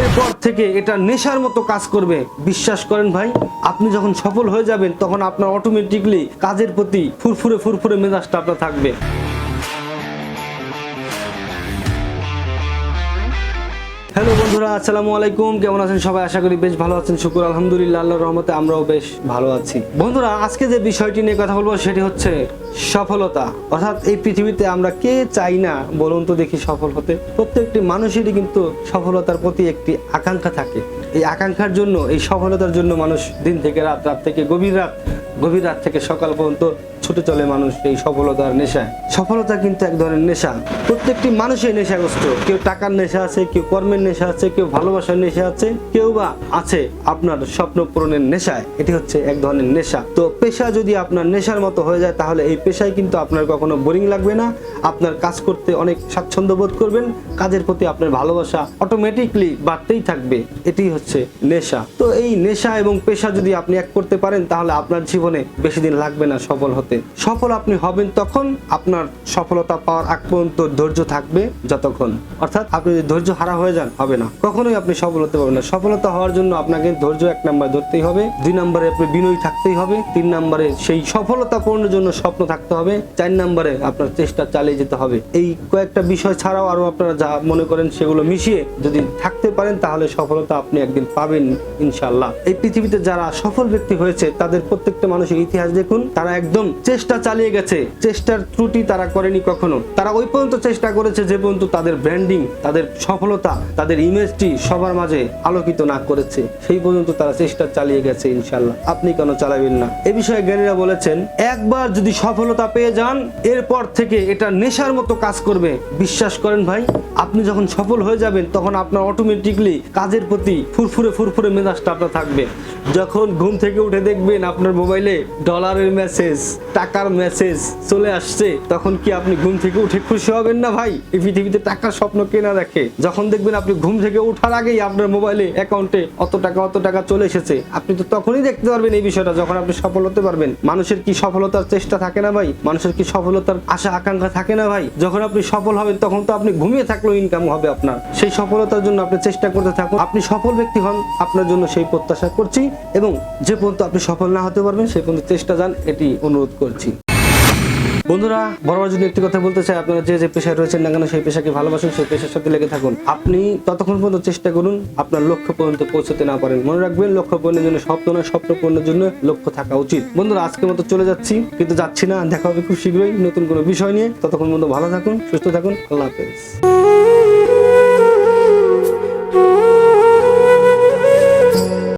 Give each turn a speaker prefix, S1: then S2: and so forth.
S1: এরপর থেকে এটা নেশার মতো কাজ করবে। বিশ্বাস করেন ভাই, আপনি যখন সফল হয়ে যাবেন, তখন আপনার অটোমেটিকলি কাজের প্রতি ফুরফুরে ফুরফুরে মেজাজটা আপনার থাকবে। বন্ধুরা, আসসালামু আলাইকুম। কেমন আছেন সবাই? আশা করি বেশ ভালো আছেন। শুকুর, আলহামদুলিল্লাহ, আল্লাহর রহমতে আমরাও বেশ ভালো আছি। বন্ধুরা, আজকে যে বিষয়টি নিয়ে কথা বলব সেটি হচ্ছে সফলতা। অর্থাৎ এই পৃথিবীতে আমরা কে চাই না বলুন তো দেখি সফল হতে? প্রত্যেকটি মানুষেরই কিন্তু সফলতার প্রতি একটি আকাঙ্ক্ষা থাকে। এই আকাঙ্ক্ষার জন্য, এই সফলতার জন্য মানুষ দিন থেকে রাত রাত থেকে গভীর রাত গভীর রাত থেকে সকাল পর্যন্ত ছুটে চলে মানুষ এই সফলতার নেশায়। সফলতা কিন্তু এক ধরনের নেশা। প্রত্যেকটি মানুষের নেশাগ্রস্ত কেউ টাকার নেশা আছে, কেউ কর্মের নেশা আছে, কেউ ভালোবাসার নেশা আছে, কেউ বা আছে আপনার স্বপ্ন পূরণের নেশায়। এটি হচ্ছে এক ধরনের নেশা। তো পেশা যদি আপনার নেশার মতো হয়ে যায়, তাহলে এই পেশায় কিন্তু আপনার কখনো বোরিং লাগবে না। আপনার কাজ করতে অনেক স্বাচ্ছন্দ্য বোধ করবেন। কাজের প্রতি আপনার ভালোবাসা অটোমেটিকলি বাড়তেই থাকবে। এটি হচ্ছে নেশা। তো এই নেশা এবং পেশা যদি আপনি এক করতে পারেন, তাহলে আপনার জীবনে বেশি দিন লাগবে না সফল হতে। সফল আপনি হবেন তখন আপনার সফলতা পাওয়ার আগ পর্যন্ত ধৈর্য থাকবে যতক্ষণ। অর্থাৎ আপনি যদি ধৈর্য হারা হয়ে যান, হবে না। কখনোই আপনি সফল হতে পারবেন না। সফলতা হওয়ার জন্য আপনাকে ধৈর্য এক নাম্বার ধরতেই হবে। দুই নম্বরে আপনি বিনয়ী থাকতেই হবে। তিন নম্বরে সেই সফলতা পূরণের জন্য স্বপ্ন থাকতে হবে। চার নম্বরে আপনার চেষ্টা চালিয়ে যেতে হবে। এই কয়েকটা বিষয় ছাড়াও আরও আপনারা যা মনে করেন সেগুলো মিশিয়ে যদি থাকতে পারেন, তাহলে সফলতা আপনি একদিন পাবেন ইনশাল্লাহ এই পৃথিবীতে যারা সফল ব্যক্তি হয়েছে, তাদের প্রত্যেকটা মানুষের ইতিহাস দেখুন। তারা একদম চেষ্টা চালিয়ে গেছে। চেষ্টার ত্রুটি তারা করেনি কখনো? তারা ওই পর্যন্ত চেষ্টা করেছে যে পর্যন্ত তাদের ব্র্যান্ডিং তাদের সফলতা, তাদের ইমেজটি সবার মাঝে আলোকিত না করেছে। সেই পর্যন্ত তারা চেষ্টা চালিয়ে গেছে ইনশাল্লাহ আপনি কেন চালাবেন না? এ বিষয়ে জ্ঞানীরা বলেছেন, একবার যদি সফলতা পেয়ে যান, এরপর থেকে এটা নেশার মতো কাজ করবে। বিশ্বাস করেন ভাই, আপনি যখন সফল হয়ে যাবেন, তখন আপনার অটোমেটিকলি কাজের প্রতি ফুরফুরে ফুরফুরে মেজাজটা আপনার থাকবে। যখন ঘুম থেকে উঠে দেখবেন আপনার মোবাইলে ডলারের মেসেজ টাকার মেসেজ চলে আসছে, তখন কি আপনি ঘুম থেকে উঠে খুশি হবেন না ভাই? এই পৃথিবীতে টাকার স্বপ্ন কেনা দেখে? যখন দেখবেন আপনি ঘুম থেকে ওঠার আগেই আপনার মোবাইলে অ্যাকাউন্টে অত টাকা অত টাকা চলে এসেছে। আপনি তো তখনই দেখতে পারবেন এই বিষয়টা, যখন আপনি সফল হতে পারবেন। মানুষের কি সফলতার চেষ্টা থাকে না ভাই? মানুষের কি সফলতার আশা, আকাঙ্ক্ষা থাকে না ভাই? যখন আপনি সফল হবেন, তখন তো আপনি ঘুমিয়ে থাকলেও ইনকাম হবে আপনার। সেই সফলতার জন্য আপনি চেষ্টা করতে থাকুন। আপনি সফল ব্যক্তি হন, আপনার জন্য সেই প্রত্যাশা করছি এবং যে পর্যন্ত আপনি সফল না হতে পারবেন সেই পর্যন্ত চেষ্টা যান, এটি অনুরোধ করছি। বন্ধুরা বরাবর যদি একটি কথা বলতে চাই, আপনারা যে যে পেশায় রয়েছেন না কেন, সেই পেশাকে ভালোবাসুন, সেই পেশার সাথে লেগে থাকুন। আপনি ততক্ষণ পর্যন্ত চেষ্টা করুন, আপনার লক্ষ্য পর্যন্ত পৌঁছতে না পারেন। মনে রাখবেন, লক্ষ্য পূরণের জন্য স্বপ্ন না স্বপ্ন পূরণের জন্য লক্ষ্য থাকা উচিত। বন্ধুরা, আজকের মতো চলে যাচ্ছি, কিন্তু যাচ্ছি না। দেখা হবে খুব শীঘ্রই নতুন কোনো বিষয় নিয়ে। ততক্ষণ পর্যন্ত ভালো থাকুন, সুস্থ থাকুন। আল্লাহ হাফেজ।